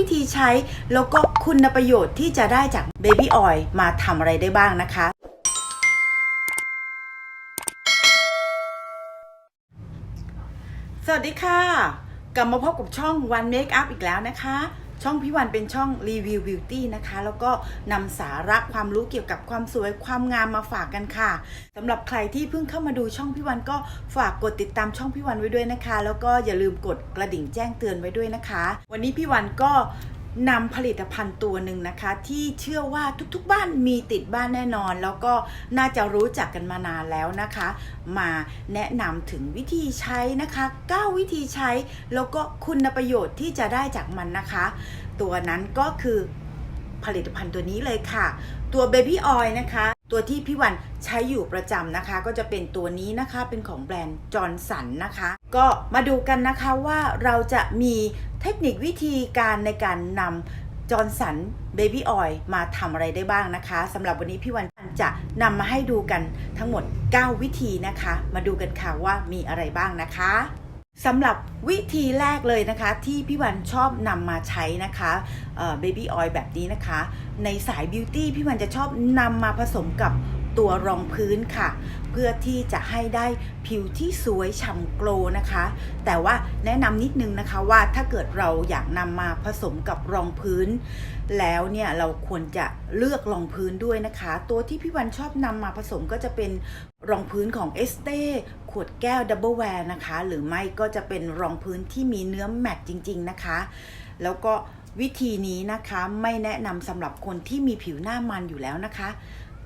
วิธีใช้ แล้วก็คุณประโยชน์ที่จะได้จากเบบี้ออยล์มาทำอะไรได้บ้างนะคะสวัสดีค่ะ กลับมาพบกับช่อง One Make Up อีกแล้วนะคะ ช่องพี่วันเป็นช่องรีวิวบิวตี้นะคะ แล้วก็นำสาระความรู้เกี่ยวกับความสวยความงามมาฝากกันค่ะสำหรับใครที่เพิ่งเข้ามาดูช่องพี่วันก็ฝากกดติดตามช่องพี่วันไว้ด้วยนะคะ แล้วก็อย่าลืมกดกระดิ่งแจ้งเตือนไว้ด้วยนะคะ วันนี้พี่วันก็ นำผลิตภัณฑ์ตัวหนึ่งนะคะ ที่เชื่อว่าทุกๆ บ้านมีติดบ้านแน่นอน แล้วก็น่าจะรู้จักกันมานานแล้วนะคะ มาแนะนำถึงวิธีใช้นะคะ 9 วิธีใช้ แล้วก็คุณประโยชน์ที่จะได้จากมันนะคะ ตัวนั้นก็คือผลิตภัณฑ์ตัวนี้เลยค่ะ ตัว Baby Oil นะคะ ตัวที่พี่วันใช้อยู่ประจำนะคะ ก็จะเป็นตัวนี้นะคะเป็นของแบรนด์จอร์นสันนะคะ ก็มาดูกันนะคะว่าเราจะมีเทคนิควิธีการในการนำจอร์นสันเบบี้ออยล์มาทำอะไรได้บ้างนะคะสำหรับวันนี้พี่วันจะนำมาให้ดูกันทั้งหมด 9 วิธีนะคะ มาดูกันค่ะว่ามีอะไรบ้างนะคะสำหรับวิธีแรกเลยนะคะที่พี่วันชอบนำมาใช้นะคะเบบี้ออยล์แบบนี้นะคะ ในสายบิวตี้พี่วันจะชอบนำมาผสมกับ ตัวรองพื้นค่ะ เพื่อที่จะให้ได้ผิวที่สวยฉ่ำโกลนะคะ แต่ว่าแนะนำนิดนึงนะคะว่าถ้าเกิดเราอยากนำมาผสมกับรองพื้น แล้วเนี่ยเราควรจะเลือกรองพื้นด้วยนะคะ ตัวที่พี่วันชอบนำมาผสมก็จะเป็นรองพื้นของเอสเต้ขวดแก้วดับเบิลแวร์นะคะ หรือไม่ก็จะเป็นรองพื้นที่มีเนื้อแมตต์จริง ๆนะคะ แล้วก็วิธีนี้นะคะไม่แนะนำสำหรับคนที่มีผิวหน้ามันอยู่แล้วนะคะ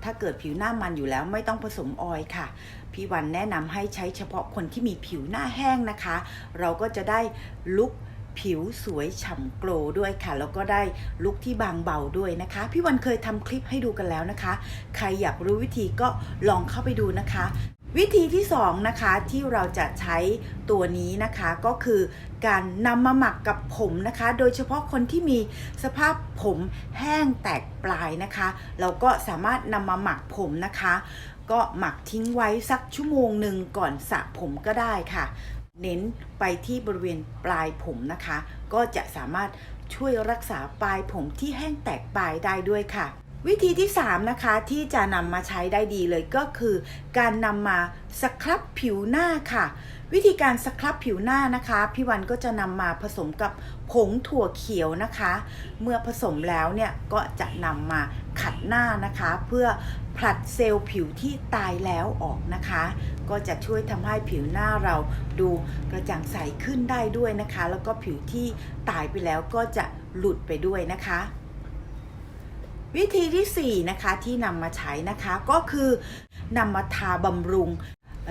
ถ้าเกิดผิวหน้ามันอยู่แล้วไม่ต้องผสมออยค่ะ พี่วันแนะนำให้ใช้เฉพาะคนที่มีผิวหน้าแห้งนะคะ เราก็จะได้ลุกผิวสวยฉ่ำโกลว์ด้วยค่ะ แล้วก็ได้ลุคที่บางเบาด้วยนะคะ พี่วันเคยทำคลิปให้ดูกันแล้วนะคะ ใครอยากรู้วิธีก็ลองเข้าไปดูนะคะ วิธีที่2นะคะที่เราจะใช้ตัวนี้นะคะก็คือการนำมาหมักกับผมนะคะ โดยเฉพาะคนที่มีสภาพผมแห้งแตกปลายนะคะ เราก็สามารถนำมาหมักผมนะคะ ก็หมักทิ้งไว้สักชั่วโมงหนึ่งก่อนสระผมก็ได้ค่ะ เน้นไปที่บริเวณปลายผมนะคะ ก็จะสามารถช่วยรักษาปลายผมที่แห้งแตกปลายได้ด้วยค่ะ วิธีที่ 3 นะคะที่จะนำมาใช้ได้ดีเลยก็คือ การนำมาสครับผิวหน้าค่ะ วิธีการสครับผิวหน้านะคะ พี่วันก็จะนำมาผสมกับผงถั่วเขียวนะคะ เมื่อผสมแล้วเนี่ยก็จะนำมาขัดหน้านะคะ เพื่อผลัดเซลล์ผิวที่ตายแล้วออกนะคะ ก็จะช่วยทำให้ผิวหน้าเราดูกระจ่างใสขึ้นได้ด้วยนะคะ แล้วก็ผิวที่ตายไปแล้วก็จะหลุดไปด้วยนะคะ วิธีที่ 4 นะคะที่นำมาใช้นะคะก็คือนำมาทาบำรุง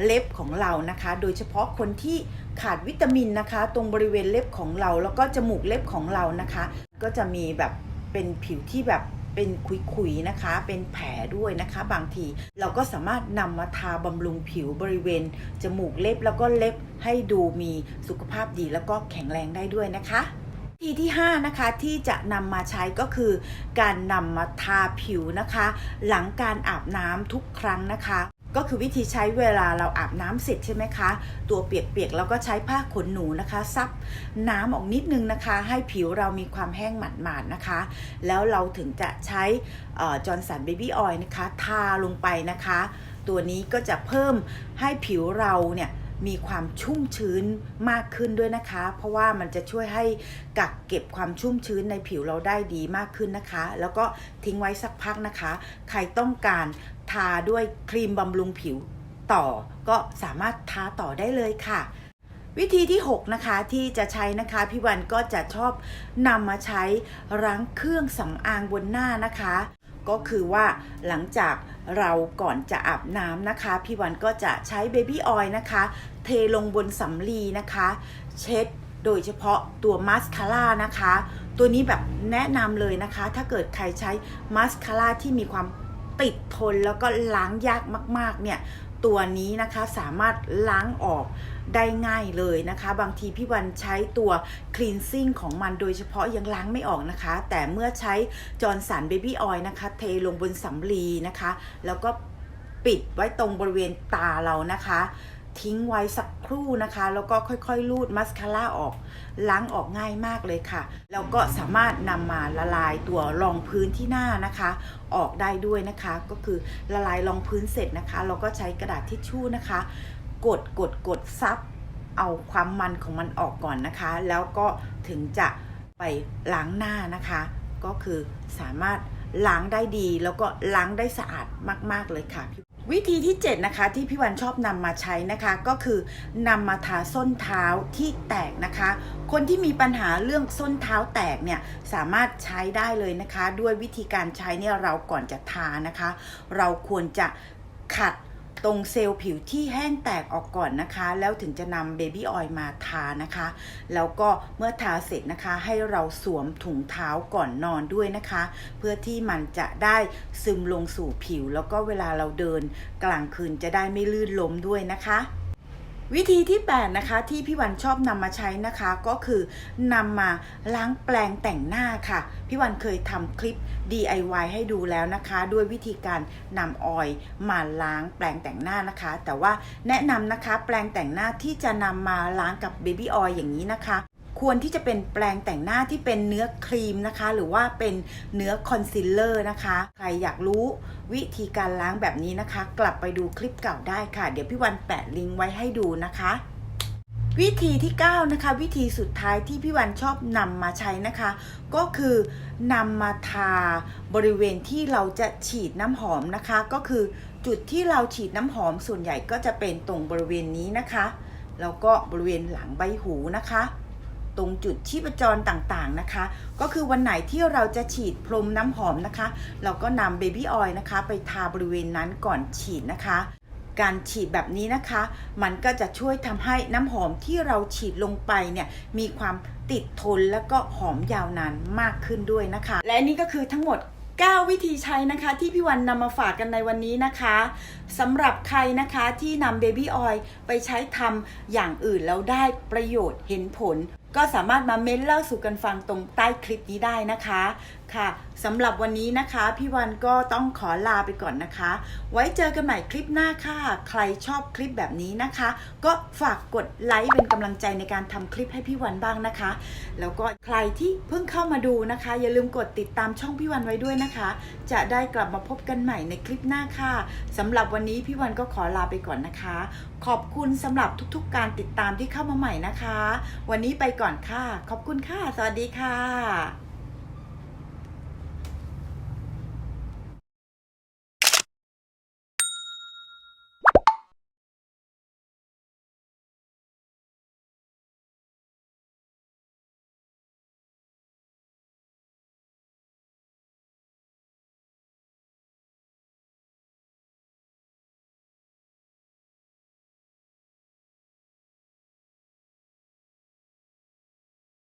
เล็บของเรานะคะ โดยเฉพาะคนที่ขาดวิตามินนะคะ ตรงบริเวณเล็บของเรา แล้วก็จมูกเล็บของเรานะคะ ก็จะมีแบบเป็นผิวที่แบบเป็นขุยๆนะคะ เป็นแผลด้วยนะคะ บางทีเราก็สามารถนำมาทาบำรุงผิวบริเวณ จมูกเล็บแล้วก็เล็บให้ดูมีสุขภาพดีแล้วก็แข็งแรงได้ด้วยนะคะ ธีที่5นะคะที่จะนำมาใช้ก็คือ การนำมาทาผิวนะคะ หลังการอาบน้ำทุกครั้งนะคะ ก็คือวิธีใช้เวลาเราอาบน้ำเสร็จใช่ไหมคะ ตัวเปียกๆแล้วก็ใช้ผ้าขนหนูนะคะ ซับน้ำออกนิดนึงนะคะ ให้ผิวเรามีความแห้งหมาดๆนะคะ แล้วเราถึงจะใช้จอร์นสันเบบี้ออยล์นะคะ ทาลงไปนะคะ ตัวนี้ก็จะเพิ่มให้ผิวเราเนี่ย มีความชุ่มชื้นมากขึ้นด้วยนะคะ เพราะว่ามันจะช่วยให้กักเก็บความชุ่มชื้นในผิวเราได้ดีมากขึ้นนะคะ แล้วก็ทิ้งไว้สักพักนะคะ ใครต้องการทาด้วยครีมบำรุงผิวต่อ ก็สามารถทาต่อได้เลยค่ะวิธีที่ 6 นะคะที่จะใช้นะคะ พี่วันก็จะชอบนำมาใช้ล้างเครื่องสำอางบนหน้านะคะ ก็คือว่าหลังจากเราก่อนจะอาบน้ำนะคะ พี่วันก็จะใช้เบบี้ออยล์นะคะ เทลงบนสำลีนะคะ เช็ดโดยเฉพาะตัวมาสคาร่านะคะ ตัวนี้แบบแนะนำเลยนะคะ ถ้าเกิดใครใช้มาสคาร่าที่มีความติดทนแล้วก็ล้างยากมาก ๆ เนี่ย ตัวนี้นะคะสามารถล้างออกได้ง่ายเลยนะคะ บางทีพี่วันใช้ตัว cleansing ของมันโดยเฉพาะยังล้างไม่ออกนะคะ แต่เมื่อใช้จอร์นสันเบบี้ออยล์นะคะ เทลงบนสำลีนะคะ แล้วก็ปิดไว้ตรงบริเวณตาเรานะคะ ทิ้งไว้สักครู่นะคะ แล้วก็ค่อยๆ ลูดมัสคาร่าออก ล้างออกง่ายมากเลยค่ะ แล้วก็สามารถนำมาละลายตัวรองพื้นที่หน้านะคะ ออกได้ด้วยนะคะ ก็คือละลายรองพื้นเสร็จนะคะ เราก็ใช้กระดาษทิชชู่นะคะ กดกดกดซับเอาความมันของมันออกก่อนนะคะ แล้วก็ถึงจะไปล้างหน้านะคะ ก็คือสามารถล้างได้ดีแล้วก็ล้างได้สะอาดมาก ๆ เลยค่ะ วิธีที่ 7 นะคะที่พี่วันชอบนำมาใช้นะคะ ก็คือนำมาทาส้นเท้าที่แตกนะคะ คนที่มีปัญหาเรื่องส้นเท้าแตกเนี่ยสามารถใช้ได้เลยนะคะ ด้วยวิธีการใช้เนี่ยเราก่อนจะทานะคะ เราควรจะขัด ตรงเซลล์ผิวที่แห้งแตกออกก่อนนะคะ แล้วถึงจะนำเบบี้ออยล์มาทานะคะ แล้วก็เมื่อทาเสร็จนะคะให้เราสวมถุงเท้าก่อนนอนด้วยนะคะ เพื่อที่มันจะได้ซึมลงสู่ผิว แล้วก็เวลาเราเดินกลางคืนจะได้ไม่ลื่นล้มด้วยนะคะ วิธีที่ 8 นะคะ ที่พี่วันชอบนำมาใช้นะคะก็คือนำมาล้างแปลงแต่งหน้าค่ะ พี่วันเคยทำคลิป DIY ให้ดูแล้วนะคะ ด้วยวิธีการนำออยล์มาล้างแปลงแต่งหน้านะคะ แต่ว่าแนะนำนะคะแปลงแต่งหน้าที่จะนำมาล้างกับเบบี้ออยล์อย่างนี้นะคะ ควรที่จะเป็นแปลงแต่งหน้าที่เป็นเนื้อครีมนะคะ หรือว่าเป็นเนื้อคอนซีลเลอร์นะคะ ใครอยากรู้วิธีการล้างแบบนี้นะคะ กลับไปดูคลิปเก่าได้ค่ะ เดี๋ยวพี่วันแปะลิงก์ไว้ให้ดูนะคะวิธีที่9นะคะวิธีสุดท้ายที่พี่วันชอบนำมาใช้นะคะ ก็คือนำมาทาบริเวณที่เราจะฉีดน้ำหอมนะคะ ก็คือจุดที่เราฉีดน้ำหอมส่วนใหญ่ก็จะเป็นตรงบริเวณนี้นะคะ แล้วก็บริเวณหลังใบหูนะคะ ตรงจุดชีพจรต่างๆนะคะ ก็คือวันไหนที่เราจะฉีดพรมน้ำหอมนะคะ เราก็นำเบบี้ออยล์นะคะ ไปทาบริเวณนั้นก่อนฉีดนะคะการฉีดแบบนี้นะคะ มันก็จะช่วยทำให้น้ำหอมที่เราฉีดลงไปเนี่ย มีความติดทนแล้วก็หอมยาวนานมากขึ้นด้วยนะคะ และนี่ก็คือทั้งหมด 9 วิธีใช้นะคะ ที่พี่วันนำมาฝากกันในวันนี้นะคะสำหรับใครนะคะที่นำเบบี้ออยล์ไปใช้ทำอย่างอื่นแล้วได้ประโยชน์เห็นผล ก็สามารถมาเม้นเล่าสู่กันฟังตรงใต้คลิปนี้ได้นะคะค่ะสำหรับวันนี้นะคะ พี่วันก็ต้องขอลาไปก่อนนะคะ ไว้เจอกันใหม่คลิปหน้าค่ะ ใครชอบคลิปแบบนี้นะคะ ก็ฝากกดไลค์เป็นกำลังใจในการทำคลิปให้พี่วันบ้างนะคะ แล้วก็ใครที่เพิ่งเข้ามาดูนะคะ อย่าลืมกดติดตามช่องพี่วันไว้ด้วยนะคะ จะได้กลับมาพบกันใหม่ในคลิปหน้าค่ะสำหรับวันนี้พี่วันก็ขอลาไปก่อนนะคะ ขอบคุณสำหรับทุกๆการติดตามที่เข้ามาใหม่นะคะ วันนี้ไปก่อนค่ะ ขอบคุณค่ะ สวัสดีค่ะ